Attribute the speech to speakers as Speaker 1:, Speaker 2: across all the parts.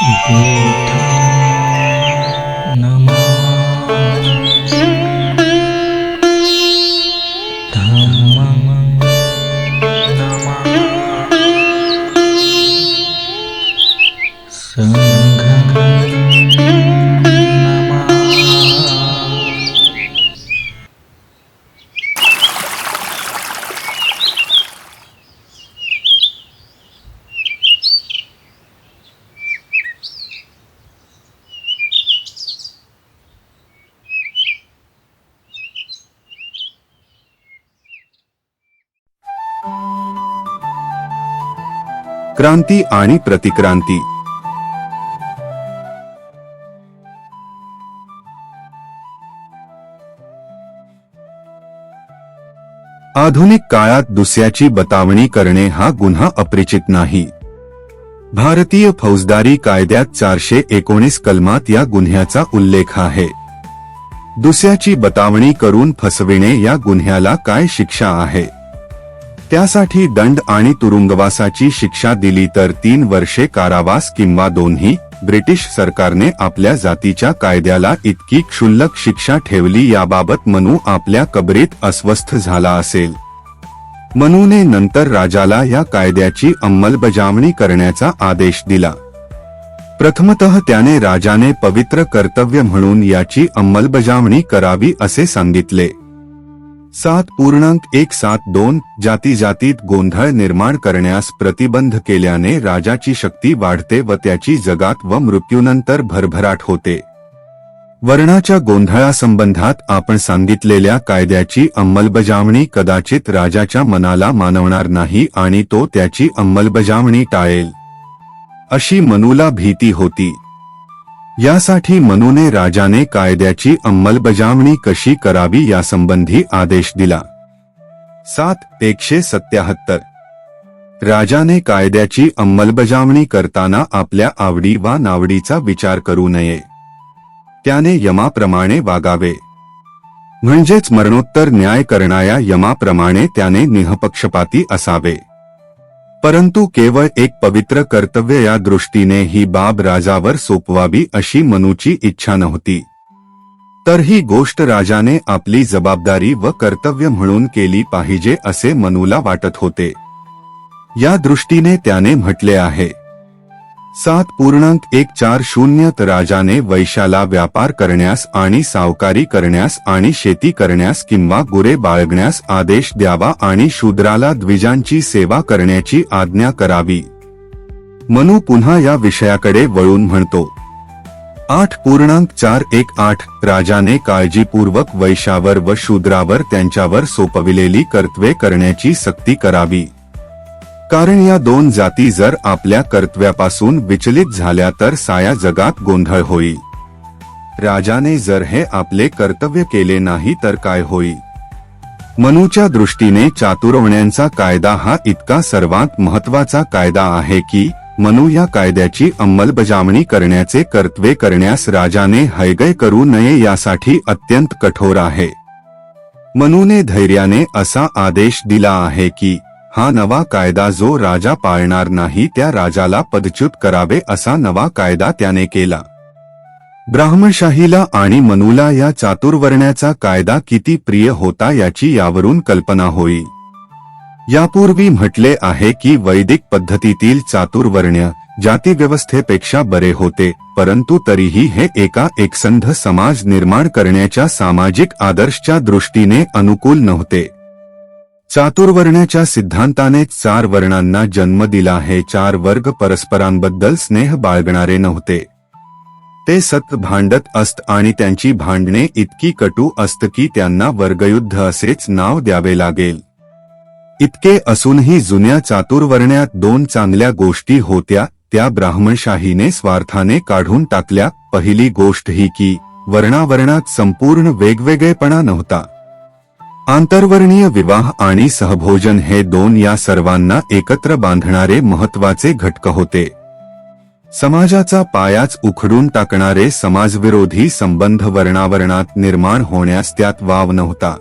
Speaker 1: y
Speaker 2: क्रांती आणि प्रतिक्रांती. आधुनिक काळात दुसऱ्याची बतावणी करणे हा गुन्हा अपरिचित नाही. भारतीय फौजदारी कायद्यात चारशे एकोणीस कलमात या गुन्ह्याचा उल्लेख आहे. दुसऱ्याची बतावणी करून फसविणे या गुन्ह्याला काय शिक्षा आहे? त्यासाठी दंड आणि तुरुंगवासाची शिक्षा दिली तर तीन वर्षे कारावास किंवा दोन्ही ब्रिटिश सरकारने आपल्या जातीच्या कायद्याला इतकी क्षुल्लक शिक्षा ठेवली याबाबत मनू आपल्या कबरीत अस्वस्थ झाला असेल. मनूने नंतर राजाला या कायद्याची अंमलबजावणी करण्याचा आदेश दिला. प्रथमतः त्याने राजाने पवित्र कर्तव्य म्हणून याची अंमलबजावणी करावी असे सांगितले. सात पूर्णांक एक सात दोन जाती जातीत गोंधळ निर्माण करण्यास प्रतिबंध केल्याने राजाची शक्ती वाढते व त्याची जगात व मृत्यूनंतर भरभराट होते. वर्णाच्या गोंधळासंबंधात आपण सांगितलेल्या कायद्याची अंमलबजावणी कदाचित राजाच्या मनाला मानवणार नाही आणि तो त्याची अंमलबजावणी टाळेल. अशी मनूला भीती होती. यासाठी मनूने राजाने कायद्याची अंमलबजावणी कशी करावी यासंबंधी आदेश दिला. सात एकशे सत्याहत्तर. राजाने कायद्याची अंमलबजावणी करताना आपल्या आवडी वा नावडीचा विचार करू नये. त्याने यमाप्रमाणे वागावे. म्हणजेच मरणोत्तर न्याय करणाऱ्या यमाप्रमाणे त्याने निःपक्षपाती असावे. परंतु केवळ एक पवित्र कर्तव्य या दृष्टीने ही बाब राजावर सोपवावी अशी मनूची इच्छा नव्हती. तर ही गोष्ट राजाने आपली जबाबदारी व कर्तव्य म्हणून केली पाहिजे असे मनूला वाटत होते. या दृष्टीने त्याने म्हटले आहे सात पूर्णांक एक चार शून्य राजाने वैशाला व्यापार करण्यास आणि सावकारी करण्यास आणि शेती करण्यास किंवा गुरे बाळगण्यास आदेश द्यावा आणि शूद्राला द्विजांची सेवा करण्याची आज्ञा करावी. मनू पुन्हा या विषयाकडे वळून म्हणतो. आठ पूर्णांक चार एक आठ राजाने काळजीपूर्वक वैशावर व शूद्रावर त्यांच्यावर सोपविलेली कर्तव्ये करण्याची सक्ती करावी. कारण या दोन जाती जर आपल्या कर्तव्यापासून विचलित झाल्या तर साया जगात गोंधळ होईल राजाने जर हे आपले कर्तव्य केले नाही तर काय होईल मनूच्या दृष्टीने चातुर्वण्यांचा कायदा हा इतका सर्वात महत्त्वाचा कायदा आहे की मनू या कायद्याची अंमलबजावणी करण्याचे कर्तव्य करण्यास राजाने हैगय करू नये यासाठी अत्यंत कठोर आहे. मनूने धैर्याने असा आदेश दिला आहे की हा नवा कायदा जो राजा पाळणार नाही त्या राजाला पदच्युत करावे असा नवा कायदा त्याने केला. ब्राह्मणशाहीला आणि मनूला या चातुर्वर्ण्याचा कायदा किती प्रिय होता याची यावरून कल्पना होईल यापूर्वी म्हटले आहे की वैदिक पद्धतीतील चातुर्वर्ण्य जातीव्यवस्थेपेक्षा बरे होते परंतु तरीही हे एका एकसंध समाज निर्माण करण्याच्या सामाजिक आदर्शच्या दृष्टीने अनुकूल नव्हते. चातुर्वर्ण्याच्या सिद्धांताने चार वर्णांना जन्म दिला. हे चार वर्ग परस्परांबद्दल स्नेह बाळगणारे नव्हते. ते सत भांडत असत आणि त्यांची भांडणे इतकी कटू असत की त्यांना वर्गयुद्ध असेच नाव द्यावे लागेल. इतके असूनही जुन्या चातुर्वर्ण्यात दोन चांगल्या गोष्टी होत्या. त्या ब्राह्मणशाहीने स्वार्थाने काढून टाकल्या. पहिली गोष्ट ही की वर्णावर्णात संपूर्ण वेगवेगळेपणा नव्हता. आंतरवर्णीय विवाह आणि सहभोजन हे दोन या सर्वांना एकत्र बांधणारे महत्त्वाचे घटक होते. समाजाचा पायाच उखडून टाकणारे समाजविरोधी संबंध वर्णावरणात निर्माण होण्यास त्यात वाव नव्हता.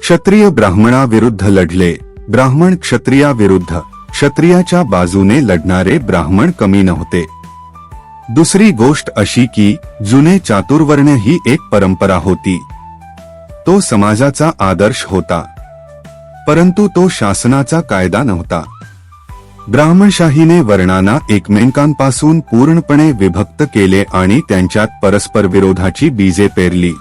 Speaker 2: क्षत्रिय ब्राह्मणाविरुद्ध लढले ब्राह्मण क्षत्रियाविरुद्ध क्षत्रियाच्या बाजूने लढणारे ब्राह्मण कमी नव्हते. दुसरी गोष्ट अशी की जुने चातुर्वर्ण ही एक परंपरा होती. तो समाजाचा आदर्श होता. परंतु तो शासनाचा कायदा नव्हता. ब्राह्मणशाहीने वर्णांना एकमेकांपासून पूर्णपणे विभक्त केले आणि त्यांच्यात परस्पर विरोधाची बीजे पेरली.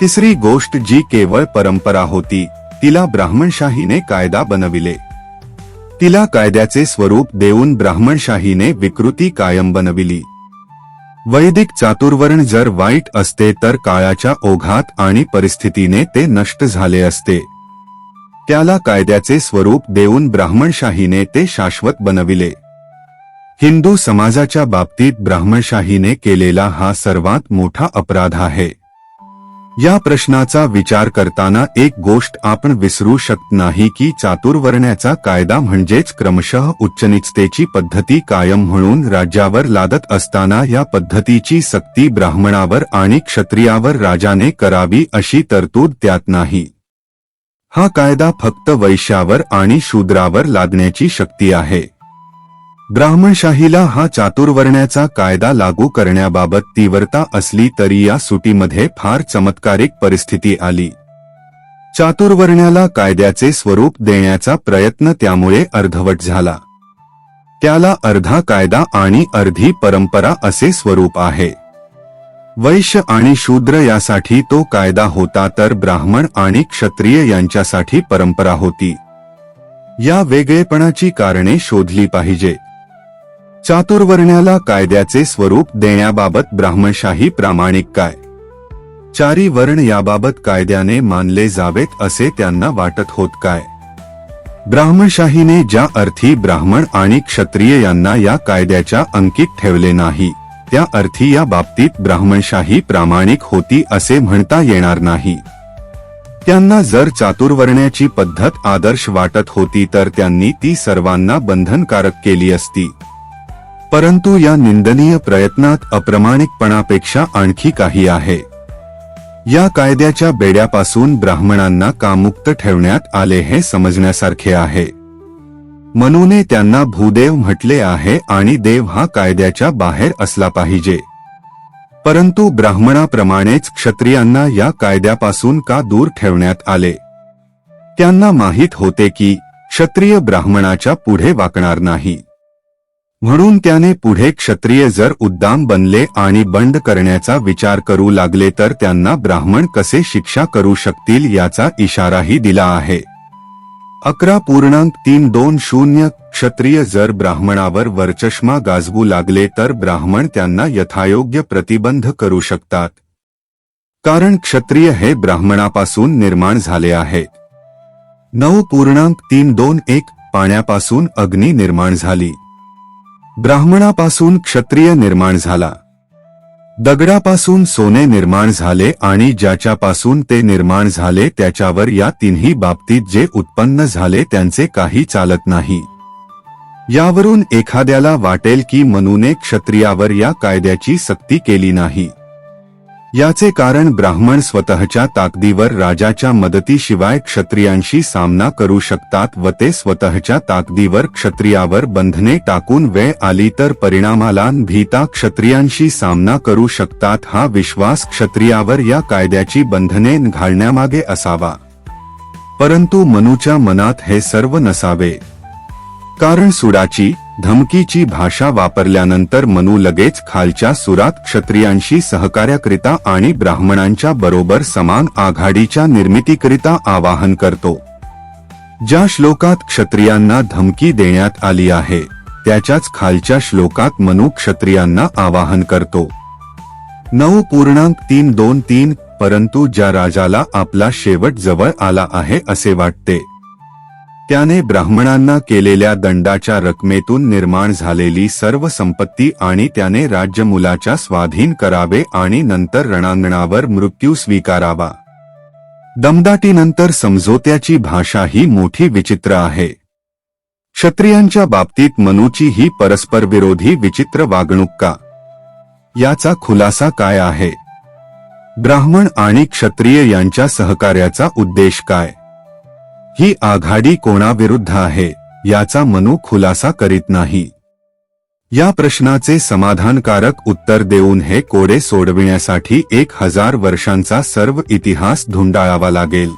Speaker 2: तिसरी गोष्ट जी केवळ परंपरा होती तिला ब्राह्मणशाहीने कायदा बनविले. तिला कायद्याचे स्वरूप देऊन ब्राह्मणशाहीने विकृती कायम बनविली. वैदिक चातुर्वर्ण जर वाईट असते तर काळाच्या ओघात आणि परिस्थितीने ते नष्ट झाले असते. त्याला कायद्याचे स्वरूप देऊन ब्राह्मणशाहीने ते शाश्वत बनविले. हिंदू समाजाच्या बाबतीत ब्राह्मणशाहीने केलेला हा सर्वात मोठा अपराध आहे. या प्रश्नाचा विचार करताना एक गोष्ट आपण विसरू शकत नाही की चातुर्वर्ण्याचा कायदा म्हणजेच क्रमशः उच्चनिचतेची पद्धती कायम म्हणून राज्यावर लादत असताना या पद्धतीची सक्ती ब्राह्मणावर आणि क्षत्रियावर राजाने करावी अशी तरतूद त्यात नाही. हा कायदा फक्त वैश्यावर आणि शूद्रावर लादण्याची शक्ती आहे. ब्राह्मणशाहीला हा चातुर्वर्ण्याचा कायदा लागू करण्याबाबत तीव्रता असली तरी या सुटीमध्ये फार चमत्कारिक परिस्थिती आली. चातुर्वर्ण्याला कायद्याचे स्वरूप देण्याचा प्रयत्न त्यामुळे अर्धवट झाला. त्याला अर्धा कायदा आणि अर्धी परंपरा असे स्वरूप आहे. वैश्य आणि शूद्र यासाठी तो कायदा होता तर ब्राह्मण आणि क्षत्रिय यांच्यासाठी परंपरा होती. या वेगळेपणाची कारणे शोधली पाहिजे. चातुर्वर्ण्याला कायद्याचे स्वरूप देण्याबाबत ब्राह्मणशाही प्रामाणिक काय? चारी वर्ण याबाबत कायद्याने मानले जावेत असे त्यांना वाटत होत काय? ब्राह्मणशाहीने ज्या अर्थी ब्राह्मण आणि क्षत्रिय यांना या कायद्याच्या अंकित ठेवले नाही त्या अर्थी या बाबतीत ब्राह्मणशाही प्रामाणिक होती असे म्हणता येणार नाही. त्यांना जर चातुर्वर्ण्याची पद्धत आदर्श वाटत होती तर त्यांनी ती सर्वांना बंधनकारक केली असती. परंतु या निंदनीय प्रयत्नात अप्रमाणिकपणापेक्षा आणखी काही आहे. या कायद्याच्या बेड्यापासून ब्राह्मणांना कामुक्त ठेवण्यात आले हे समजण्यासारखे आहे. मनूने त्यांना भूदेव म्हटले आहे आणि देव हा कायद्याच्या बाहेर असला पाहिजे. परंतु ब्राह्मणाप्रमाणेच क्षत्रियांना या कायद्यापासून का दूर ठेवण्यात आले? त्यांना माहीत होते की क्षत्रिय ब्राह्मणाच्या पुढे वाकणार नाही. म्हणून त्याने पुढे क्षत्रिय जर उद्दाम बनले आणि बंड करण्याचा विचार करू लागले तर त्यांना ब्राह्मण कसे शिक्षा करू शकतील याचा इशाराही दिला आहे. अकरा पूर्णांक तीन दोन शून्य क्षत्रिय जर ब्राह्मणावर वरचष्मा गाजवू लागले तर ब्राह्मण त्यांना यथायोग्य प्रतिबंध करू शकतात. कारण क्षत्रिय हे ब्राह्मणापासून निर्माण झाले आहेत. नऊ पूर्णांक तीन दोन एक पाण्यापासून अग्नी निर्माण झाली. ब्राह्मणापासून क्षत्रिय निर्माण झाला. दगडापासून सोने निर्माण झाले आणि ज्याच्यापासून ते निर्माण झाले त्याच्यावर या तिन्ही बाबतीत जे उत्पन्न झाले त्यांचे काही चालत नाही. यावरून एखाद्याला वाटेल की मनूने क्षत्रियावर या कायद्याची सक्ती केली नाही. याचे कारण ब्राह्मण स्वतःच्या ताकदीवर राजाच्या मदतीशिवाय क्षत्रियांशी सामना करू शकतात व ते स्वतःच्या ताकदीवर क्षत्रियावर बंधने टाकून वेळ आली तर परिणामाला भीता क्षत्रियांशी सामना करू शकतात हा विश्वास क्षत्रियावर या कायद्याची बंधने घालण्यामागे असावा. परंतु मनूच्या मनात हे सर्व नसावे. कारण सुडाची धमकीची भाषा वापरल्यानंतर मनू लगेच खालच्या सुरात क्षत्रियांशी सहकार्याकरिता आणि ब्राह्मणांच्या बरोबर समान आघाडीच्या निर्मितीकरिता आवाहन करतो. ज्या श्लोकात क्षत्रियांना धमकी देण्यात आली आहे त्याच्याच खालच्या श्लोकात मनू क्षत्रियांना आवाहन करतो. नऊ पूर्णांक तीन दोन तीन परंतु ज्या राजाला आपला शेवट जवळ आला आहे असे वाटते. त्याने ब्राह्मणांना केलेल्या दंडाच्या रकमेतून निर्माण झालेली सर्व संपत्ती आणि त्याने राज्य मुलाच्या स्वाधीन करावे आणि नंतर रणांगणावर मृत्यू स्वीकारावा. दमदाटीनंतर समझोत्याची भाषा ही मोठी विचित्र आहे. क्षत्रियांच्या बाबतीत मनूची ही परस्पर विरोधी विचित्र वागणूक का? याचा खुलासा काय आहे? ब्राह्मण आणि क्षत्रिय यांच्या सहकार्याचा उद्देश काय? ही आघाडी कोणाविरुद्ध आहे याचा मनू खुलासा करीत नाही. या प्रश्नाचे समाधानकारक उत्तर देऊन हे कोडे सोडविण्यासाठी एक हजार वर्षांचा सर्व इतिहास धुंडाळावा लागेल.